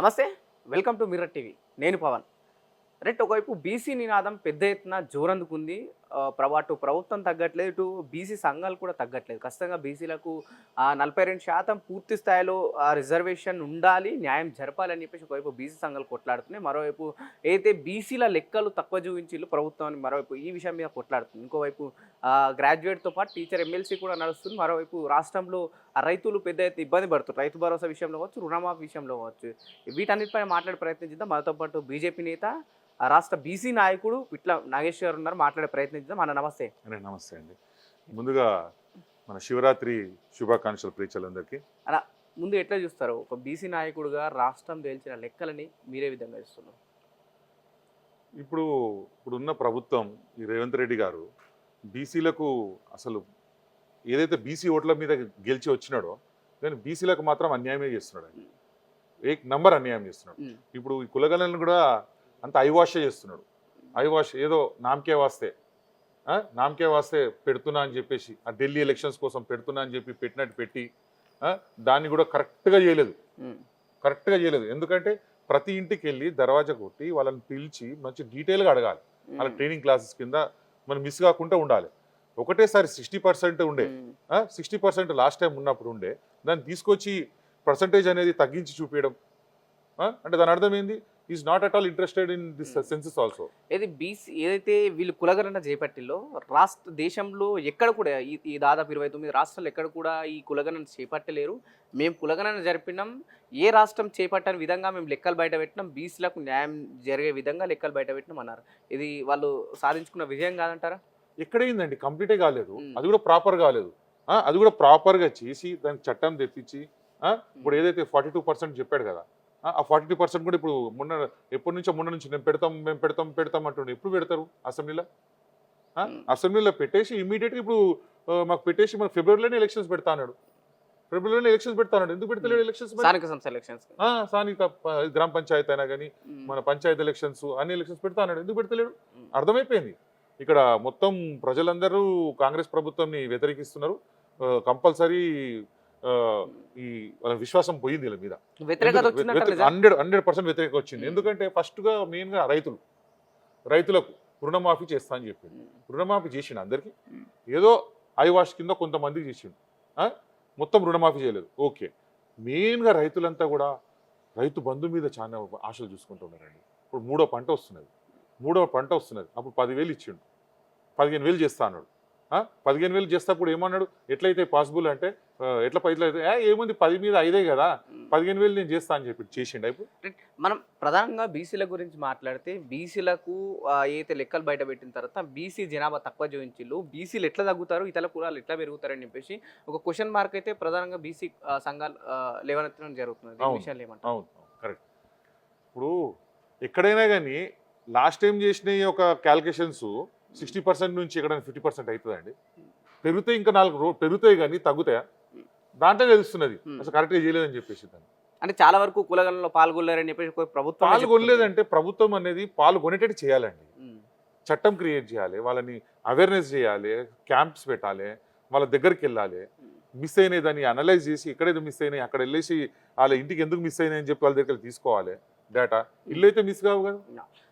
నమస్తే welcome to mirror TV. నేను Pawan. Rett ఒకవైపు బీసీ నినాదం పెద్ద ఎత్తున జోరందుకుంది. ప్రభా అటు ప్రభుత్వం తగ్గట్లేదు ఇటు బీసీ సంఘాలు కూడా తగ్గట్లేదు. ఖచ్చితంగా బీసీలకు నలభై రెండు శాతం పూర్తి స్థాయిలో రిజర్వేషన్ ఉండాలి న్యాయం జరపాలని చెప్పేసి ఒకవైపు బీసీ సంఘాలు కొట్లాడుతున్నాయి మరోవైపు ఏదైతే బీసీల లెక్కలు తక్కువ చూపించిల్లు ప్రభుత్వాన్ని మరోవైపు ఈ విషయం మీద కొట్లాడుతుంది. ఇంకోవైపు గ్రాడ్యుయేట్తో పాటు టీచర్ ఎమ్మెల్సీ కూడా నడుస్తుంది మరోవైపు రాష్ట్రంలో రైతులు పెద్ద ఎత్తున ఇబ్బంది పడుతున్నారు. రైతు భరోసా విషయంలో కావచ్చు రుణమాఫీ విషయంలో కావచ్చు వీటన్నిటిపైన మాట్లాడే ప్రయత్నం చేద్దాం. మనతో పాటు బీజేపీ నేత రాష్ట్ర బీసీ నాయకుడు ఇట్లా నాగేశ్వర్ గారు ఉన్నారు మాట్లాడే ప్రయత్నం చేద్దాం. అన్న నమస్తే. అనే నమస్తే అండి. ముందుగా మన శివరాత్రి శుభాకాంక్షలు ప్రీచలందరికీ. ముందు ఎట్లా చూస్తారు? ఒక బీసీ నాయకుడుగా రాష్ట్రం తేల్చిన లెక్కలని మీరే విధంగా ఇస్తున్నారు ఇప్పుడు ఇప్పుడున్న ప్రభుత్వం ఈ రేవంత్ రెడ్డి గారు బీసీలకు అసలు ఏదైతే బీసీ ఓట్ల మీద గెలిచి వచ్చినాడో కానీ బీసీలకు మాత్రం అన్యాయమే చేస్తున్నాడు ఏ నంబర్ అన్యాయం చేస్తున్నాడు. ఇప్పుడు ఈ కులగలను కూడా అంత ఐవాషే చేస్తున్నాడు ఐవాష్ ఏదో నామకే వాస్తే? నామకే వాస్తే పెడుతున్నా అని చెప్పేసి ఆ ఢిల్లీ ఎలక్షన్స్ కోసం పెడుతున్నా అని చెప్పి పెట్టినట్టు పెట్టి? దాన్ని కూడా కరెక్ట్గా చేయలేదు. కరెక్ట్గా చేయలేదు ఎందుకంటే ప్రతి ఇంటికి వెళ్ళి దర్వాజా కొట్టి వాళ్ళని పిలిచి మంచి డీటెయిల్గా అడగాలి వాళ్ళ ట్రైనింగ్ క్లాసెస్ కింద మనం మిస్ కాకుండా ఉండాలి ఒకటేసారి సిక్స్టీ పర్సెంట్ ఉండే. సిక్స్టీ పర్సెంట్ లాస్ట్ టైం ఉన్నప్పుడు ఉండే దాన్ని తీసుకొచ్చి పర్సంటేజ్ అనేది తగ్గించి చూపించడం? అంటే దాని అర్థం ఏంది is not at all interested in this. Census also ఏది బీసీ ఏదైతే వీళ్ళు కులగణన చేపట్టిల్లో రాష్ట్ర దేశంలో ఎక్కడ కూడా ఈ దాదాపు ఇరవై తొమ్మిది రాష్ట్రాలు ఎక్కడ కూడా ఈ కులగణన చేపట్టలేరు మేము కులగణన జరిపినాం ఏ రాష్ట్రం చేపట్టని విధంగా మేము లెక్కలు బయట పెట్టినాం బీసీలకు న్యాయం జరిగే విధంగా లెక్కలు బయట పెట్టినాం అన్నారు ఇది వాళ్ళు సాధించుకున్న విజయం కాదంటారా ఎక్కడైందండి కంప్లీటే కాలేదు. అది కూడా ప్రాపర్ కాలేదు? అది కూడా ప్రాపర్గా చేసి దానికి చట్టం తెప్పించి? ఇప్పుడు ఏదైతే ఫార్టీ టూ పర్సెంట్ చెప్పాడు కదా ఆ, ఫార్టీ టూ పర్సెంట్ కూడా ఇప్పుడు మొన్న ఎప్పటి నుంచో మొన్న నుంచి నేను పెడతాం మేము పెడతాం పెడతాం అంటుండే. ఎప్పుడు పెడతారు? అసెంబ్లీలో. అసెంబ్లీలో పెట్టేసి ఇమీడియట్గా ఇప్పుడు మాకు పెట్టేసి మన ఫిబ్రవరిలోనే ఎలక్షన్స్ పెడతా అన్నాడు. ఫిబ్రవరిలోనే ఎలక్షన్స్ పెడతా అన్నాడు. ఎందుకు పెడతలేడు ఎలక్షన్స్ స్థానిక సంస్థ ఎలక్షన్స్ స్థానిక గ్రామ పంచాయతీ అయినా కానీ మన పంచాయతీ ఎలక్షన్స్ అన్ని ఎలక్షన్స్ పెడతా అన్నాడు. ఎందుకు పెడతలేడు? అర్థమైపోయింది. ఇక్కడ మొత్తం ప్రజలందరూ కాంగ్రెస్ ప్రభుత్వంని వ్యతిరేకిస్తున్నారు. కంపల్సరీ ఈ వాళ్ళ విశ్వాసం పోయింది వీళ్ళ మీద. వ్యతిరేకత? హండ్రెడ్ హండ్రెడ్ పర్సెంట్ వ్యతిరేక వచ్చింది. ఎందుకంటే ఫస్ట్గా మెయిన్గా రైతులు రైతులకు రుణమాఫీ చేస్తా అని చెప్పిండు ఉమ్. రుణమాఫీ చేసిండు అందరికి. ఏదో ఐవాష్ కింద కొంతమందికి చేసిండు. ఆ? మొత్తం రుణమాఫీ చేయలేదు. ఓకే. మెయిన్గా రైతులంతా కూడా రైతు బంధు మీద చాలా ఆశలు చూసుకుంటున్నారండి ఇప్పుడు మూడో పంట వస్తున్నది. మూడో పంట వస్తున్నది. అప్పుడు పదివేలు ఇచ్చిండు. పదిహేను వేలు చేస్తా అన్నాడు? పదిహేను వేలు చేస్తప్పుడు ఏమన్నాడు? ఎట్లయితే పాసిబుల్ అంటే ఎట్లా "ఏ, ఏముంది? పది మీద ఐదే కదా. పదిహేను వేలు నేను చేస్తా అని చెప్పి చేసిండు మనం ప్రధానంగా బీసీల గురించి మాట్లాడితే బీసీలకు ఏదైతే లెక్కలు బయట పెట్టిన తర్వాత బీసీ జనాభా తక్కువ చూపించిల్లు బీసీలు ఎట్లా తగ్గుతారు ఇతర కులాలు ఎట్లా పెరుగుతారని చెప్పేసి ఒక క్వశ్చన్ మార్క్ అయితే ప్రధానంగా బీసీ సంఘాలు లేవనెత్తడం జరుగుతుంది. విషయాలు ఏమంటారు? అవును కరెక్ట్ ఇప్పుడు ఎక్కడైనా కానీ లాస్ట్ టైం చేసిన ఒక క్యాల్కులేషన్స్ సిక్స్టీ పర్సెంట్ నుంచి ఎక్కడ ఫిఫ్టీ పర్సెంట్ అవుతుందండి పెరుగుతాయి ఇంకా నాలుగు పెరుగుతాయి కానీ తగ్గుతాయా? దాంట్లో తెలుస్తున్నది. అసలు కరెక్ట్గా చేయలేదని చెప్పేసి దాన్ని. అంటే చాలా వరకు కులగణలో పాల్గొనలేరని చెప్పేసి ప్రభుత్వం పాల్గొనలేదంటే ప్రభుత్వం అనేది పాల్గొనేటట్టు చేయాలండి. చట్టం క్రియేట్ చేయాలి వాళ్ళని అవేర్నెస్ చేయాలి క్యాంప్స్ పెట్టాలి వాళ్ళ దగ్గరికి వెళ్ళాలి. మిస్ అయినాయి దాన్ని అనలైజ్ చేసి ఎక్కడైతే మిస్ అయినాయి అక్కడ వెళ్ళేసి వాళ్ళ ఇంటికి ఎందుకు మిస్ అయినాయి అని చెప్పి వాళ్ళ దగ్గరికి తీసుకోవాలి డేటా ఇల్లు అయితే మిస్ కావు కదా.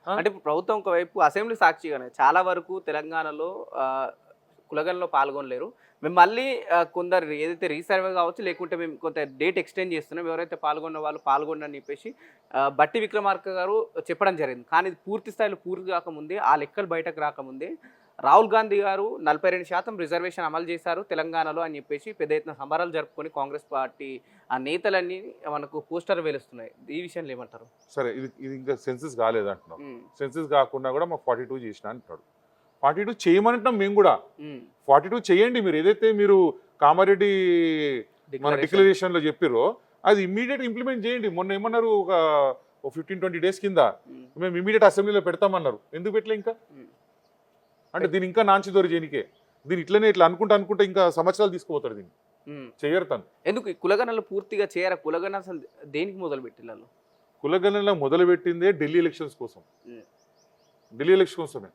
అంటే ప్రభుత్వం ఒకవైపు అసెంబ్లీ సాక్షిగానే చాలా వరకు తెలంగాణలో ఆ, కులగణలో పాల్గొనలేరు. మేము మళ్ళీ కొందరు ఏదైతే రీసర్వే కావచ్చు లేకుంటే మేము కొంత డేట్ ఎక్స్టెండ్ చేస్తున్నాం ఎవరైతే పాల్గొన్న వాళ్ళు పాల్గొండి అని చెప్పేసి బట్టి విక్రమార్క గారు చెప్పడం జరిగింది. కానీ ఇది పూర్తి స్థాయిలో పూర్తి కాకముందే ఆ లెక్కలు బయటకు రాకముందే రాహుల్ గాంధీ గారు నలభై రెండు శాతం రిజర్వేషన్ అమలు చేశారు తెలంగాణలో అని చెప్పేసి పెద్ద ఎత్తున సంబరాలు జరుపుకొని కాంగ్రెస్ పార్టీ ఆ నేతలన్నీ మనకు పోస్టర్ వేలుస్తున్నాయి. ఈ విషయంలో ఏమంటారు? సరే ఇది ఇది ఇంకా సెన్సెస్ కాలేదు అంటున్నాం ఉమ్, సెన్సెస్ కాకుండా కూడా మాకు ఫార్టీ టూ చేసిన అంటున్నాడు. ఫార్టీ టూ చేయమంటున్నాం మేము కూడా. ఫార్టీ టూ చేయండి మీరు. ఏదైతే మీరు కామారెడ్డి మన. డిక్లరేషన్లో చెప్పిరో అది ఇమ్మీడియట్ ఇంప్లిమెంట్ చేయండి. మొన్న ఏమన్నారు? ఒక ఫిఫ్టీన్ ట్వంటీ డేస్ కింద. మేము. ఇమీడియట్ అసెంబ్లీలో పెడతామన్నారు. ఎందుకు పెట్టలే ఇంకా. అంటే దీని ఇంకా నాంచి దొరి చేయనికే దీని ఇట్లనే ఇట్లా అనుకుంటా అనుకుంటే ఇంకా సంవత్సరాలు తీసుకుపోతాడు దీన్ని. ఉమ్. చెయ్యరు తను. ఎందుకు కులగణలు పూర్తిగా చేయర? కులగణ అసలు దేనికి మొదలు పెట్టిల్లు కులగణన మొదలుపెట్టిందే ఢిల్లీ ఎలక్షన్స్ కోసం. ఢిల్లీ ఎలక్షన్ కోసమే.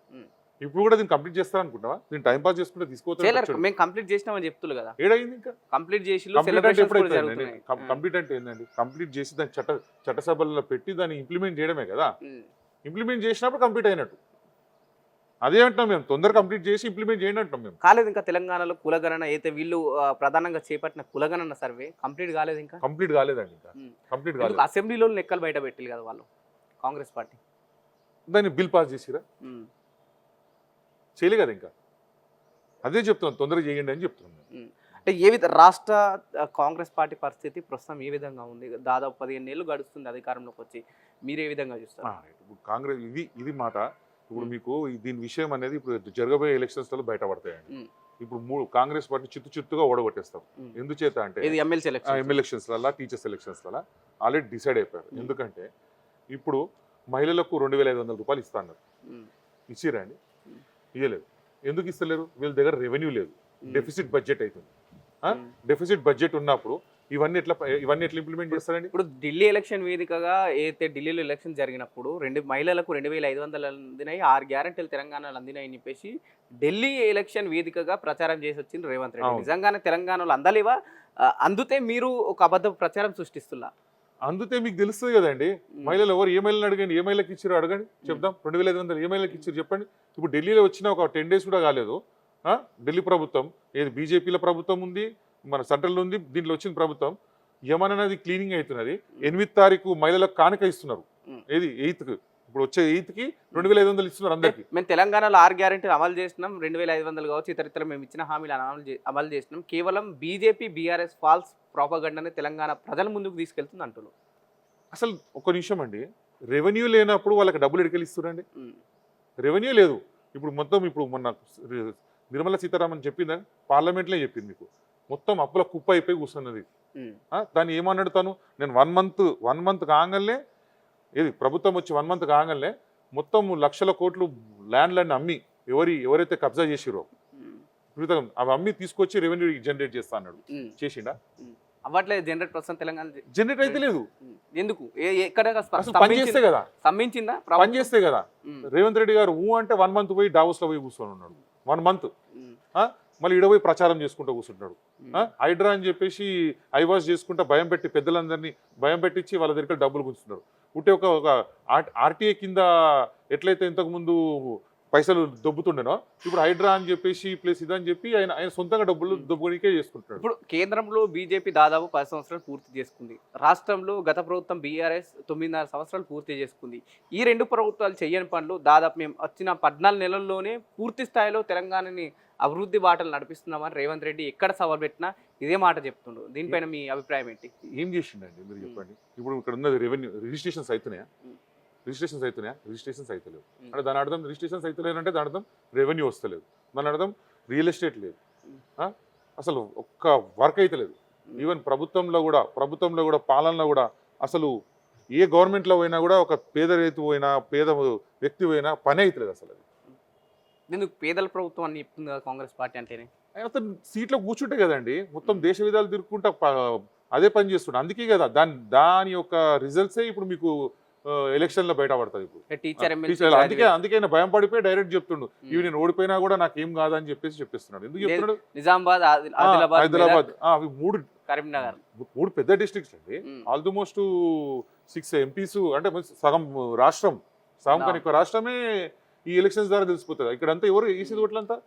ఇప్పుడు కూడా దీన్ని కంప్లీట్ చేస్తారు అనుకుంటావా దీన్ని టైం పాస్ చేసుకుంటే తీసుకోవచ్చు మేము కంప్లీట్ చేసినామని చెప్తున్నారు కదా. ఏడైంది ఇంకా? కంప్లీట్ చేసి కంప్లీట్ అంటే అంటే ఏంటండి కంప్లీట్ చేసి దాన్ని చట్ట చట్టసభల్లో పెట్టి దాన్ని ఇంప్లిమెంట్ చేయడమే కదా. ఇంప్లిమెంట్ చేసినప్పుడు కంప్లీట్ అయినట్టు. అదే అంటున్నాం మేము. తొందర కంప్లీట్ చేసి ఇంప్లిమెంట్ చేయండి అంటున్నాం మేము. కాలేదు ఇంకా తెలంగాణలో కులగణన అయితే వీళ్ళు ప్రధానంగా చేపట్టిన కులగణన సర్వే కంప్లీట్ కాలేదు ఇంకా? కంప్లీట్ కాలేదండి ఇంకా. ఉమ్. కంప్లీట్ కాలేదు. అసెంబ్లీలో లెక్కలు బయట పెట్టిల్లు కదా వాళ్ళు? Congress party. దాన్ని బిల్ పాస్ చేసిరా. చేయలే కదా ఇంకా అదే చెప్తున్నాం తొందరగా చేయండి అని చెప్తున్నాం మేము. అంటే ఏ విధ రాష్ట్ర కాంగ్రెస్ పార్టీ పరిస్థితి ప్రస్తుతం ఏ విధంగా ఉంది దాదాపు పదిహేను ఏళ్ళు గడుస్తుంది అధికారంలోకి వచ్చి మీరు ఏ విధంగా చూస్తారు. ఇప్పుడు కాంగ్రెస్ ఇది ఇది మాట ఇప్పుడు. మీకు దీని విషయం అనేది ఇప్పుడు జరగబోయే ఎలక్షన్స్లో బయటపడతాయండి. ఇప్పుడు మూడు కాంగ్రెస్ పార్టీ చిత్తు చిత్తుగా ఓడగొట్టేస్తాం ఉమ్. ఎందుచేత అంటే ఎమ్మెల్యేషన్స్లలో టీచర్స్ ఎలక్షన్స్లలో ఆల్రెడీ డిసైడ్ అయిపోయారు. ఎందుకంటే ఇప్పుడు మహిళలకు రెండు వేల ఐదు వందల రూపాయలు ఇస్తా అన్నారు ఇచ్చిరా అండి ఉమ్. ఇవ్వలేదు ఎందుకు ఇస్తలేరు? వీళ్ళ దగ్గర రెవెన్యూ లేదు. Deficit budget deficit. Deficit budget ఉన్నప్పుడు ఇవన్నీ ఎట్లా ఇవన్నీ ఎట్లా ఇంప్లిమెంట్ చేస్తారండి? ఇప్పుడు ఢిల్లీ ఎలక్షన్ వేదికగా అయితే ఢిల్లీలో ఎలక్షన్ జరిగినప్పుడు రెండు మహిళలకు రెండు వేల ఐదు వందలు అందినాయి ఆరు గ్యారెంటీలు తెలంగాణలో అందినాయి అని చెప్పేసి ఢిల్లీ ఎలక్షన్ వేదికగా ప్రచారం చేసి వచ్చింది రేవంత్ రెడ్డి. నిజంగానే తెలంగాణలో అందలేవా? అందుతే మీరు ఒక అబద్ధ ప్రచారం సృష్టిస్తున్నా అందుతే మీకు తెలుస్తుంది కదండి. మహిళలు ఎవరు ఏ మహిళలు అడగండి ఏ మహిళకి ఇచ్చారో అడగండి. చెప్దాం. రెండు వేల ఐదు వందలు ఏ మహిళకి ఇచ్చారు చెప్పండి. ఇప్పుడు ఢిల్లీలో వచ్చిన ఒక టెన్ డేస్ కూడా కాలేదు? ఢిల్లీ ప్రభుత్వం ఏది బీజేపీల ప్రభుత్వం ఉంది మన సెంట్రల్ ఉంది దీంట్లో వచ్చిన ప్రభుత్వం. ఏమన్నది క్లీనింగ్ అవుతున్నది. ఎనిమిది తారీఖు మహిళలకు కానుక ఇస్తున్నారు. ఏది? ఎయిత్ ఇప్పుడు వచ్చే ఎయిత్కి రెండు వేల ఐదు వందలు ఇస్తున్నారు అందరికి. మేము తెలంగాణలో ఆరు గ్యారెంటీలు అమలు చేసినాం రెండు వేల ఐదు వందలు కావచ్చు ఇతర ఇతర మేము ఇచ్చిన హామీలు అమలు అమలు చేసినాం. కేవలం బీజేపీ బీఆర్ఎస్ ఫాల్స్ ప్రాపగండాని తెలంగాణ ప్రజల ముందుకు తీసుకెళ్తుంది అంటున్నారు. అసలు ఒక నిమిషం అండి. రెవెన్యూ లేనప్పుడు వాళ్ళకి డబ్బులు ఎడికెళ్ళి ఇస్తున్నారండి. రెవెన్యూ లేదు. ఇప్పుడు మొత్తం ఇప్పుడు మొన్న నిర్మలా సీతారామన్ చెప్పిందా? పార్లమెంట్లో చెప్పింది మీకు. మొత్తం అప్పుల కుప్ప అయిపోయి కూర్చున్నది. దాన్ని ఏమన్నాడు తను నేను వన్ మంత్ వన్ మంత్ కాగానే ఏది ప్రభుత్వం వచ్చి వన్ మంత్ కాగానే మొత్తం లక్షల కోట్లు ల్యాండ్లన్నీ అమ్మి ఎవరి ఎవరైతే కబ్జా చేసిరో. విపరీతంగా అవి అమ్మి తీసుకొచ్చి రెవెన్యూ జనరేట్ చేస్తా అన్నాడు. చేసిండా అవ్వట్లేదు జనరేట్ ప్రస్తుతం తెలంగాణ జనరేట్ అయితే లేదు. ఎందుకు ఏ- ఎక్కడ స్ప- అసలు పని చేస్తే స్తంభించిందా? కదా స్తంభించిందా పని ప్రభుత్వం? చేస్తే కదా. రేవంత్ రెడ్డి గారు ఊ అంటే వన్ మంత్ పోయి డావోస్లో పోయి కూర్చొని ఉన్నాడు వన్ మంత్. మళ్ళీ ఈడ పోయి ప్రచారం చేసుకుంటూ కూర్చుంటాడు? హైడ్రా అని చెప్పేసి ఐవాస్ చేసుకుంటా భయం పెట్టి పెద్దలందరినీ భయం పెట్టించి వాళ్ళ దగ్గర డబ్బులు గుంచుతున్నారు ఉంటే ఒక ఒక ఆర్టీఏ కింద ఎట్లయితే ఇంతకుముందు పైసలు దొబ్బుతుండేనో ఇప్పుడు హైడ్రా అని చెప్పేసి ప్లస్ ఇదని చెప్పి ఆయన ఆయన సొంతంగా డబ్బులు దొబ్బునికే చేసుకుంటున్నాడు. ఇప్పుడు కేంద్రంలో బీజేపీ దాదాపు పది సంవత్సరాలు పూర్తి చేసుకుంది. రాష్ట్రంలో గత ప్రభుత్వం బీఆర్ఎస్ తొమ్మిదిన్నర సంవత్సరాలు పూర్తి చేసుకుంది. ఈ రెండు ప్రభుత్వాలు చేయని పనులు దాదాపు మేము వచ్చిన పద్నాలుగు నెలల్లోనే పూర్తి స్థాయిలో తెలంగాణని అభివృద్ధి బాటలు నడిపిస్తున్నామని రేవంత్ రెడ్డి ఎక్కడ సవాల్ పెట్టినా ఇదే మాట చెప్తుండ్రు దీనిపైన మీ అభిప్రాయం ఏంటి? ఏం చేసిండండి మీరు చెప్పండి? ఇప్పుడు ఇక్కడ ఉన్నది రెవెన్యూ రిజిస్ట్రేషన్స్ అవుతున్నాయా. రిజిస్ట్రేషన్స్ అవుతున్నాయా రిజిస్ట్రేషన్స్ అవుతలేవు. అంటే దాని అర్థం రిజిస్ట్రేషన్స్ అవుతలేదంటే దాని అర్థం రెవెన్యూ వస్తలేదు. దాని అర్థం రియల్ ఎస్టేట్ లేదు? అసలు ఒక్క వర్క్ అయితే లేదు. ఉమ్. ఈవెన్ ప్రభుత్వంలో కూడా ప్రభుత్వంలో కూడా పాలనలో కూడా అసలు ఏ గవర్నమెంట్లో పోయినా కూడా ఒక పేద రైతు పోయినా పేద వ్యక్తి పోయినా పని అవుతలేదు అసలు అది. దీనికి పేదల ప్రభుత్వం అని చెప్తుంది కదా కాంగ్రెస్ పార్టీ అంటేనే? అతను సీట్లో కూర్చుంటే కదండి మొత్తం దేశ విధాలు తిరుక్కుంటా ప- అదే పని చేస్తుండే. అందుకే కదా దాని దాని యొక్క రిజల్ట్సే ఇప్పుడు మీకు ఎలక్షన్లో బయటపడుతుంది ఇప్పుడు. టీచర్ ఎమ్మెల్సీ టీచర్ అందుకే అందుకే భయం పడిపోయి డైరెక్ట్ చెప్తుండు. ఇవి నేను ఓడిపోయినా కూడా నాకేం కాదని చెప్పేసి చెప్పిస్తున్నాడు. ఎందుకు చెప్తున్నాడు? నిజామాబాద్ హైదరాబాద్ అవి మూడు కరీంనగర్. మూడు పెద్ద డిస్ట్రిక్ట్స్ అండి. ఆల్మోస్ట్ సిక్స్ ఎంపీస్ అంటే సగం రాష్ట్రం సగం. కానీ రాష్ట్రమే ఈ ఎలక్షన్స్ ద్వారా తెలిసిపోతుంది ఇక్కడంతా ఎవరు వేసేది ఓట్లంతా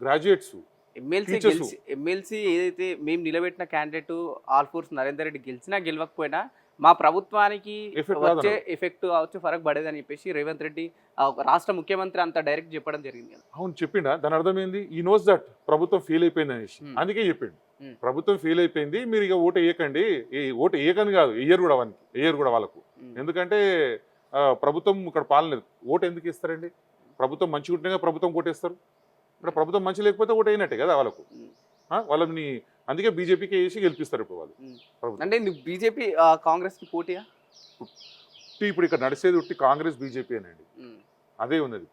గ్రాడ్యుయేట్స్ ఎమ్మెల్సీ Teachers. గెలిచి ఎమ్మెల్సీ ఏదైతే మేము నిలబెట్టిన క్యాండిడేట్ ఆల్ఫోర్స్ నరేందర్ రెడ్డి గెలిచినా గెలవకపోయినా మా ప్రభుత్వానికి వచ్చే. ఎఫెక్ట్ కావచ్చు ఫరక్ పడేదని చెప్పేసి రేవంత్ రెడ్డి రాష్ట్ర ముఖ్యమంత్రి అంత డైరెక్ట్ చెప్పడం జరిగింది. అవును చెప్పిండా దాని అర్థం ఏంది ఈ నోస్ దట్ ప్రభుత్వం ఫెయిల్ అయిపోయింది అనేసి Hmm. అందుకే చెప్పిండు Hmm. ప్రభుత్వం ఫెయిల్ అయిపోయింది మీరు ఇక ఓటు వేయకండి ఓటు వేయకని కాదు వేయరు కూడా వాళ్ళకి వేయరు కూడా వాళ్ళకు ఉమ్. ఎందుకంటే ప్రభుత్వం ఇక్కడ పాలన ఓటు ఎందుకు ఇస్తారండి? ప్రభుత్వం మంచిగా ఉంటేనే ప్రభుత్వం ఓటేస్తారు ఇక్కడ ప్రభుత్వం మంచి లేకపోతే ఓటు అయినట్టే కదా వాళ్ళకు. వాళ్ళని అందుకే బీజేపీకి వేసి గెలిపిస్తారు ఇప్పుడు వాళ్ళు. అంటే బీజేపీ కాంగ్రెస్కి పోటీయా? ఇప్పుడు ఇక్కడ నడిచేది ఉట్టి కాంగ్రెస్ బీజేపీ అనండి. అదే ఉన్నది.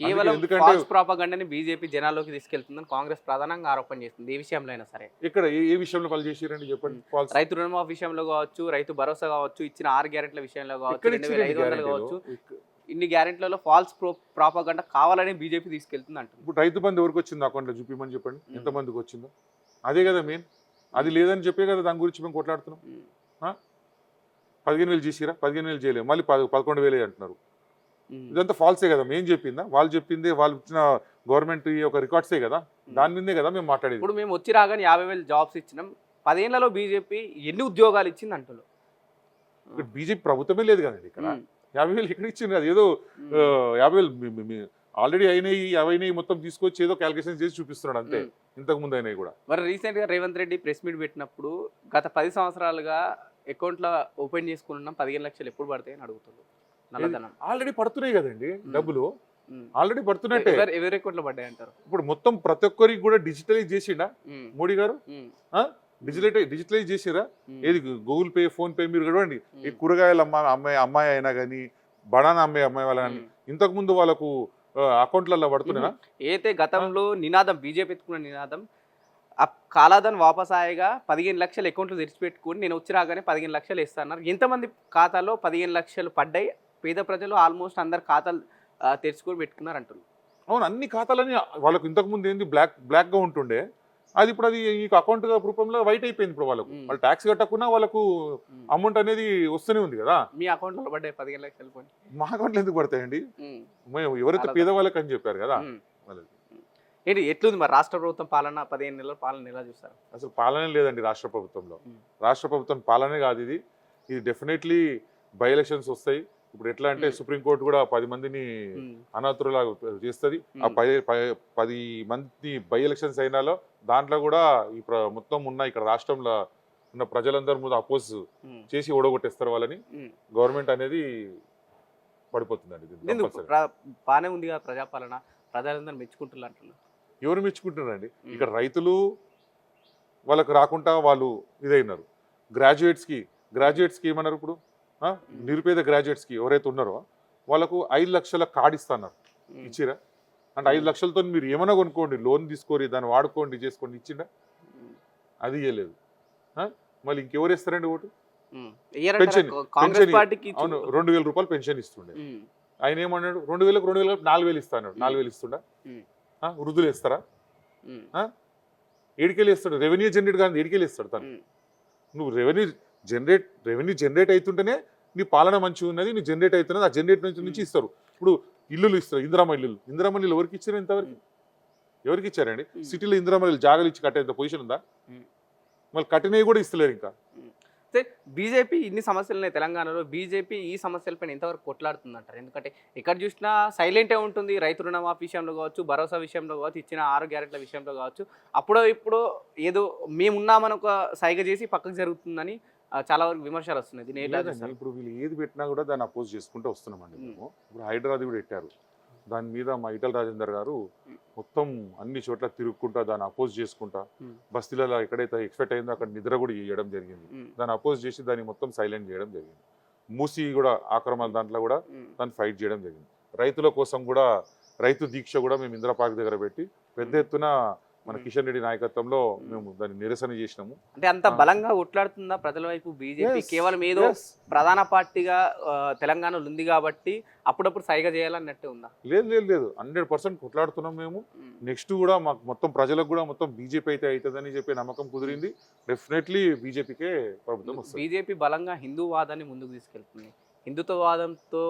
కేవలం ఫాల్స్ ప్రాపగండని బీజేపీ జనాల్లోకి తీసుకెళ్తుందని కాంగ్రెస్ ప్రధానంగా ఆరోపణ చేస్తుంది. ఏ విషయంలో అయినా సరే. ఇక్కడ ఏ విషయంలో వాళ్ళు చేసిరండి చెప్పండి? రైతు రుణమాఫీ విషయంలో కావచ్చు రైతు భరోసా కావచ్చు ఇచ్చిన ఆరు గ్యారెంట్ల విషయంలో కావచ్చు రెండు వేల ఐదు వందలు కావచ్చు? ఇన్ని గ్యారెంటీలలో ఫాల్స్ ప్రో ప్రాపగండ కావాలని బీజేపీ తీసుకెళ్తుంది అంటుంది. ఇప్పుడు రైతు బంధు ఎవరికి వచ్చింది అకౌంట్లో చూపిమని చెప్పండి. మ్మ్. ఎంతమందికి వచ్చిందో? అదే కదా మెయిన్ అది లేదని చెప్పే కదా దాని గురించి మేము కొట్లాడుతున్నాం. పదిహేను వేలు చేసిరా? పదిహేను వేలు చేయలేము మళ్ళీ పద పదకొండు వేలే అంటున్నారు. ఇదంతా ఫాల్సే కదా మేము చెప్పిందా? వాళ్ళు చెప్పింది వాళ్ళు ఇచ్చిన గవర్నమెంట్ ఒక రికార్డ్సే కదా? దాని మీదే కదా మేము మాట్లాడేది. ఇప్పుడు మేము వచ్చి రాగానే యాభై వేలు జాబ్స్ ఇచ్చినాం. పదేళ్ళలో బీజేపీ ఎన్ని ఉద్యోగాలు ఇచ్చింది అంటున్నారు? ఇక్కడ బీజేపీ ప్రభుత్వమే లేదు కదండి ఇక్కడ. యాభై వేలు ఇక్కడ ఇచ్చింది అది ఏదో యాభై వేలు ఆల్రెడీ అయినాయి అవైనాయి మొత్తం తీసుకొచ్చి ఏదో క్యాలిక్యులేషన్ చేసి చూపిస్తున్నాడు అంతే. ఇంతకు ముందు అయినాయి కూడా. మరి రీసెంట్గా రేవంత్ రెడ్డి ప్రెస్ మీట్ పెట్టినప్పుడు గత పది సంవత్సరాలుగా అకౌంట్లో ఓపెన్ చేసుకున్నాం పదిహేను లక్షలు ఎప్పుడు పడతాయి అని అడుగుతుంది నల్లధనం ఆల్రెడీ పడుతున్నాయి కదండి డబ్బులు. ఆల్రెడీ పడుతున్నట్టే. ఎవరు అకౌంట్లో పడ్డాయి అంటారు? ఇప్పుడు మొత్తం ప్రతి ఒక్కరికి కూడా డిజిటలైజ్ చేసిండా. మోడీ గారు. డిజిటలైజ్ డిజిటలైజ్ చేసిరా. ఏది గూగుల్ పే ఫోన్ పే మీరు చూడండి. ఈ. కూరగాయల అమ్మ అమ్మాయి అమ్మాయి అయినా కానీ బడానా అమ్మాయి అమ్మాయి వాళ్ళ కానీ ఉమ్. ఇంతకు ముందు వాళ్ళకు అకౌంట్లలో పడుతున్నా అయితే గతంలో నినాదం బీజేపీ ఎత్తుకున్న నినాదం ఆ కాలాదన్ వాపస్ ఆయగా పదిహేను లక్షలు అకౌంట్లు తెరిచిపెట్టుకుని నేను వచ్చి రాగానే పదిహేను లక్షలు ఇస్తాన్నారు ఎంతమంది ఖాతాలో పదిహేను లక్షలు పడ్డాయి. పేద ప్రజలు ఆల్మోస్ట్ అందరు ఖాతాలు తెరుచుకొని పెట్టుకున్నారు అంటున్నారు అవును అన్ని ఖాతాలని వాళ్ళకు ఇంతకు ముందు ఏంది బ్లాక్ బ్లాక్గా ఉంటుండే. అది ఇప్పుడు అది ఈ అకౌంట్ రూపంలో వైట్ అయిపోయింది ఇప్పుడు వాళ్ళకు. వాళ్ళు ట్యాక్స్ కట్టకున్నా వాళ్ళకు. అమౌంట్ అనేది వస్తూనే ఉంది కదా. మీ అకౌంట్లో పడ్డాయి పదిహేను లక్షలు మా అకౌంట్లో ఎందుకు పడతాయండి. మేము. ఎవరైతే పేదవాళ్ళకి అని చెప్పారు కదా. వాళ్ళకి. ఏంటి ఎట్లుంది మరి రాష్ట్ర ప్రభుత్వం పాలన? పదిహేను నెలల పాలన ఎలా చూస్తారు? అసలు పాలనే లేదండి రాష్ట్ర ప్రభుత్వంలో. రాష్ట్ర ప్రభుత్వం పాలనే కాదు ఇది. ఇది డెఫినెట్లీ బై ఎలక్షన్స్ వస్తాయి. ఇప్పుడు ఎట్లా అంటే. సుప్రీంకోర్టు కూడా పది మందిని ఉమ్. అనాథులా చేస్తుంది ఆ. పది పది మంది బై ఎలక్షన్స్ అయినాలో దాంట్లో కూడా ఈ మొత్తం ఉన్న ఇక్కడ రాష్ట్రంలో ఉన్న ప్రజలందరి ముందు అపోజ్. చేసి ఓడగొట్టేస్తారు వాళ్ళని. గవర్నమెంట్ అనేది పడిపోతుందండి బాగానే ఉంది కదా ప్రజాపాలన ప్రజలందరూ మెచ్చుకుంటున్నారు అంటున్నారు ఎవరు మెచ్చుకుంటున్నారండి. ఇక్కడ రైతులు వాళ్ళకు రాకుండా వాళ్ళు ఇదైనారు గ్రాడ్యుయేట్స్కి గ్రాడ్యుయేట్స్కి ఏమన్నారు ఇప్పుడు? నిరుపేద గ్రాడ్యుయేట్స్కి ఎవరైతే ఉన్నారో వాళ్ళకు ఐదు లక్షల కార్డు ఇస్తున్నారు. ఇచ్చిరా? అంటే ఐదు లక్షలతో మీరు ఏమైనా కొనుక్కోండి లోన్ తీసుకోరి దాన్ని వాడుకోండి చేసుకోండి ఇచ్చిండా. అది ఇవ్వలేదు ఆ? మళ్ళీ ఇంకెవరు ఇస్తారండి ఓటు? పెన్షన్- పెన్షన్ అవును రెండు వేల రూపాయలు పెన్షన్ ఇస్తుండే. ఆయన ఏమన్నాడు? రెండు వేలకు రెండు వేలకు నాలుగు వేలు ఇస్తాడు నాలుగు వేలు ఇస్తుండా? వృద్ధులు ఇస్తారా. ఏడికెళ్ళి ఇస్తాడు రెవెన్యూ జనరేట్ కానీ ఏడికెళ్ళి ఇస్తాడు తను. నువ్వు రెవెన్యూ జనరేట్ రెవెన్యూ జనరేట్ అవుతుంటేనే నీ పాలన మంచిగా ఉన్నది నీ జనరేట్ అవుతున్నది ఆ జనరేట్ నుంచి నుంచి ఇస్తారు. ఇప్పుడు ఇల్లులు ఇస్తారు ఇందిరామ ఇల్లులు. ఇందిరామ ఇల్లు ఎవరికి ఇచ్చారు ఇంతవరకు? ఎవరికి ఇచ్చారండి? ఉమ్. సిటీలో ఇందిరామ ఇల్లు జాగాలు ఇచ్చి కట్టేంత పొజిషన్ ఉందా. మళ్ళీ కట్టినవి కూడా ఇస్తలేరు ఇంకా. అయితే బీజేపీ ఇన్ని సమస్యలు ఉన్నాయి తెలంగాణలో. బీజేపీ ఈ సమస్యలపైన ఎంతవరకు కొట్లాడుతుంది అంటారు ఎందుకంటే ఎక్కడ చూసినా సైలెంటే ఉంటుంది. రైతు రుణమాఫీ విషయంలో కావచ్చు భరోసా విషయంలో కావచ్చు ఇచ్చిన ఆరు గ్యారెంట్ల విషయంలో కావచ్చు. అప్పుడో ఇప్పుడు ఏదో మేమున్నామని ఒక సైగ చేసి పక్కకు జరుగుతుందని చాలా వరకు విమర్శలు వస్తున్నాయి చూస్తారు? ఇప్పుడు వీళ్ళు ఏది పెట్టినా కూడా దాన్ని అపోజ్ చేసుకుంటూ వస్తున్నామండి. మేము ఇప్పుడు హైదరాబాద్ కూడా పెట్టారు దాని మీద మా ఈటల రాజేందర్ గారు. మొత్తం అన్ని చోట్ల తిరుగుకుంటా దాన్ని అపోజ్ చేసుకుంటా. బస్తీలలో ఎక్కడైతే ఎక్స్పెక్ట్ అయిందో అక్కడ నిద్ర కూడా చేయడం జరిగింది. దాన్ని అపోజ్ చేసి దాన్ని మొత్తం సైలెంట్ చేయడం జరిగింది మూసి కూడా ఆక్రమణ దాంట్లో కూడా. దాన్ని ఫైట్ చేయడం జరిగింది రైతుల కోసం కూడా రైతు దీక్ష కూడా మేము ఇందిరా పార్క్ దగ్గర పెట్టి పెద్ద ఎత్తున మన. కిషన్ రెడ్డి నాయకత్వంలో మేము. దాన్ని నిరసన చేసినాము. అంటే అంత. బలంగా కొట్లాడుతుందా ప్రజల వైపు బీజేపీ? కేవలం ఏదో. ప్రధాన పార్టీగా తెలంగాణలో ఉంది కాబట్టి అప్పుడప్పుడు సైగ చేయాలన్నట్టే ఉందా? లేదు లేదు లేదు. హండ్రెడ్ పర్సెంట్ కొట్లాడుతున్నాం మేము. నెక్స్ట్ కూడా మాకు మొత్తం ప్రజలకు కూడా మొత్తం బీజేపీ అయితే అవుతుందని చెప్పి నమ్మకం కుదిరింది. డెఫినెట్లీ బీజేపీకే ప్రభుత్వం బీజేపీ బలంగా హిందూవాదాన్ని ముందుకు తీసుకెళ్తుంది. హిందుత్వవాదంతో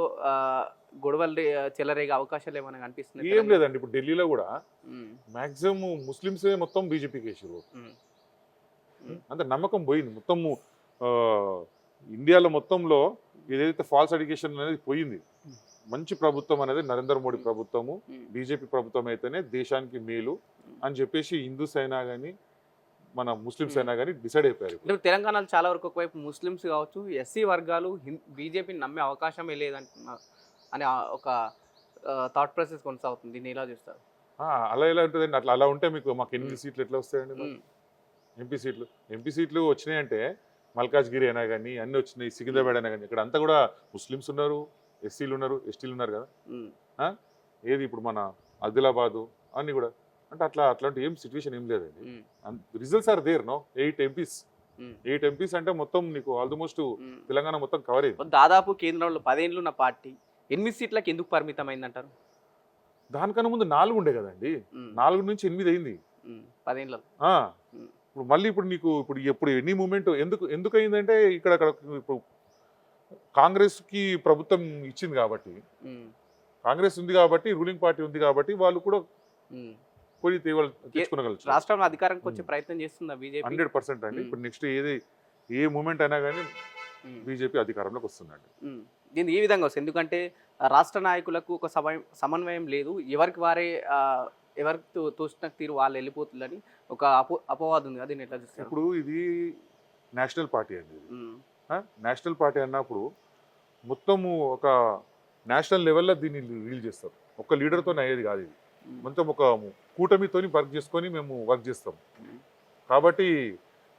గొడవలు చెలరేగే అవకాశాలు ఏమైనా కనిపిస్తున్నాయి ఏం లేదండి ఇప్పుడు ఢిల్లీలో కూడా మాక్సిమం ముస్లిమ్సే మొత్తం బీజేపీకి వేసారు అంత నమ్మకం పోయింది. మొత్తము ఇండియాలో మొత్తంలో ఏదైతే ఫాల్స్ ఎడ్యుకేషన్ అనేది పోయింది మంచి ప్రభుత్వం అనేది నరేంద్ర మోడీ ప్రభుత్వము బీజేపీ ప్రభుత్వం అయితేనే దేశానికి మేలు అని చెప్పేసి హిందూస్ అయినా కానీ మన ముస్లిమ్స్ అయినా కానీ డిసైడ్ అయిపోయారు తెలంగాణలో చాలా వరకు ఒకవైపు ముస్లిమ్స్ కావచ్చు ఎస్సీ వర్గాలు బీజేపీని నమ్మే అవకాశమే లేదంటున్నారు. అని ఒక థాట్ ప్రాసెస్ కొనసాగుతుంది. దీన్ని ఎలా చూస్తారు? ఆ, అలా ఎలా ఉంటుందండి? అట్లా అలా ఉంటే మీకు మాకు ఎనిమిది. సీట్లు ఎట్లా వస్తాయండి ఎంపీ సీట్లు. ఎంపీ సీట్లు వచ్చినాయంటే మల్కాజ్గిరి అయినా కానీ అన్ని వచ్చినాయి. సికింద్రాబాద్ అయినా కానీ. ఇక్కడ అంతా కూడా ముస్లిమ్స్ ఉన్నారు ఎస్సీలు ఉన్నారు ఎస్టీలు ఉన్నారు కదా? ఏది ఇప్పుడు మన ఆదిలాబాదు అన్ని కూడా. అంటే అట్లా అట్లాంటి ఏం సిచ్యువేషన్ ఏం లేదండి. Results are there no eight MPs eight MPs అంటే మొత్తం నీకు ఆల్మోస్ట్. తెలంగాణ మొత్తం కవర్ అయింది. దాదాపు కేంద్రంలో పదేళ్ళు ఉన్న పార్టీ. ఎనిమిది సీట్లకి ఎందుకు పరిమితం అయిందంటారు దానికన్నా ముందు నాలుగు ఉండే కదండి. నాలుగు నుంచి ఎనిమిది అయింది. పదేళ్ళలో. ఇప్పుడు మళ్ళీ ఇప్పుడు నీకు ఇప్పుడు ఎప్పుడు ఎన్ని మూమెంట్ ఎందుకు ఎందుకు అయిందంటే ఇక్కడ అక్కడ ఇప్పుడు కాంగ్రెస్కి ప్రభుత్వం ఇచ్చింది కాబట్టి. కాంగ్రెస్ ఉంది కాబట్టి రూలింగ్ పార్టీ ఉంది కాబట్టి వాళ్ళు కూడా. కొని తెచ్చుకోగలరు రాష్ట్రంలో అధికారంకి వచ్చే. ప్రయత్నం చేస్తుందా బీజేపీ? హండ్రెడ్ పర్సెంట్ అండి. ఇప్పుడు నెక్స్ట్ ఏది ఏ మూమెంట్ అయినా కానీ బీజేపీ అధికారంలోకి వస్తుందండి. దీన్ని ఈ విధంగా వస్తుంది. ఎందుకంటే రాష్ట్ర నాయకులకు ఒక సమయం సమన్వయం లేదు. ఎవరికి వారే ఎవరికి తోచిన తీరు వాళ్ళు వెళ్ళిపోతుందని ఒక అపో అపవాదం ఉంది. దీన్ని ఎట్లా చూస్తారు ఇప్పుడు ఇది నేషనల్ పార్టీ అండి నేషనల్ పార్టీ అన్నప్పుడు మొత్తము ఒక నేషనల్ లెవెల్లో దీన్ని రీల్ చేస్తారు. ఒక లీడర్తో అయ్యేది కాదు ఇది. మొత్తం ఒక కూటమితోని వర్క్ చేసుకొని మేము వర్క్ చేస్తాం. కాబట్టి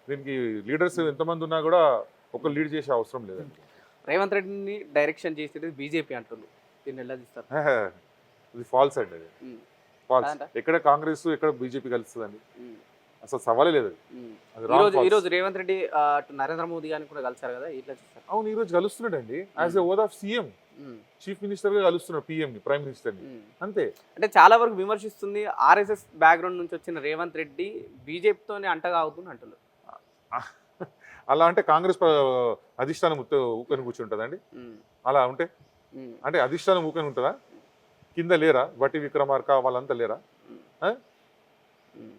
దీనికి లీడర్స్ ఎంతమంది ఉన్నా కూడా ఒక లీడ్ చేసే అవసరం లేదండి. రేవంత్ రెడ్డిని డైరెక్షన్ చేసేది బీజేపీ అంటున్నారు దీన్ని ఎలా చూస్తారు? ఇది ఫాల్స్ అండి అది. ఫాల్స్? ఎక్కడ కాంగ్రెస్ ఎక్కడ బీజేపీ కలుస్తుందండి అసలు సవాలే లేదు ఈ రోజు రేవంత్ రెడ్డి నరేంద్ర మోదీ గారిని కూడా కలిసారు కదా ఇట్లా చూస్తారు. అవును ఈ రోజు కలుస్తున్నాడండి as a oath of CM chief మినిస్టర్గా కలుస్తున్నాడు పిఎం ని ప్రైమ్ మినిస్టర్ని. అంతే. అంటే చాలా వరకు విమర్శిస్తుంది ఆర్ఎస్ఎస్ బ్యాక్గ్రౌండ్ నుంచి వచ్చిన రేవంత్ రెడ్డి బీజేపీతోనే అంటగా అవుతుంది అంటున్నారు. అలా అంటే కాంగ్రెస్ అధిష్టానం ఊకని కూర్చుంటుందండి. అలా ఉంటే అంటే అధిష్టానం ఊకని ఉంటుందా? కింద లేరా? బట్టి విక్రమార్క వాళ్ళంతా లేరా?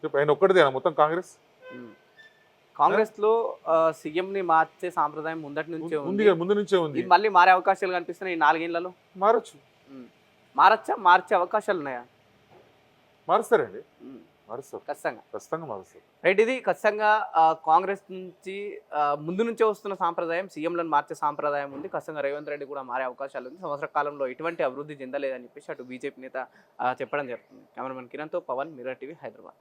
చెప్పు ఆయన ఒక్కటిదేనా మొత్తం కాంగ్రెస్. కాంగ్రెస్లో సీఎం ని మార్చే సాంప్రదాయం ముందటి నుంచే ఉంది ముందు నుంచే ఉంది. మళ్ళీ మారే అవకాశాలు కనిపిస్తున్నాయి ఈ నాలుగేళ్ళలో మారచ్చు. మారచ్చా? మార్చే అవకాశాలు ఉన్నాయా? మారుస్తారండి. మారుస్తారు ఖచ్చితంగా. ఖచ్చితంగా మారుస్తారు రైట్ ఇది ఖచ్చితంగా కాంగ్రెస్ నుంచి ముందు నుంచే వస్తున్న సాంప్రదాయం సీఎంలను మార్చే సాంప్రదాయం ఉంది. ఖచ్చితంగా రేవంత్ రెడ్డి కూడా మారే అవకాశాలు ఉంది. సంవత్సర కాలంలో ఎటువంటి అభివృద్ధి చెందలేదని చెప్పేసి అటు బీజేపీ నేత చెప్పడం జరుగుతుంది. కెమెరామెన్ కిరణ్తో పవన్ మిర్రర్ టీవీ హైదరాబాద్.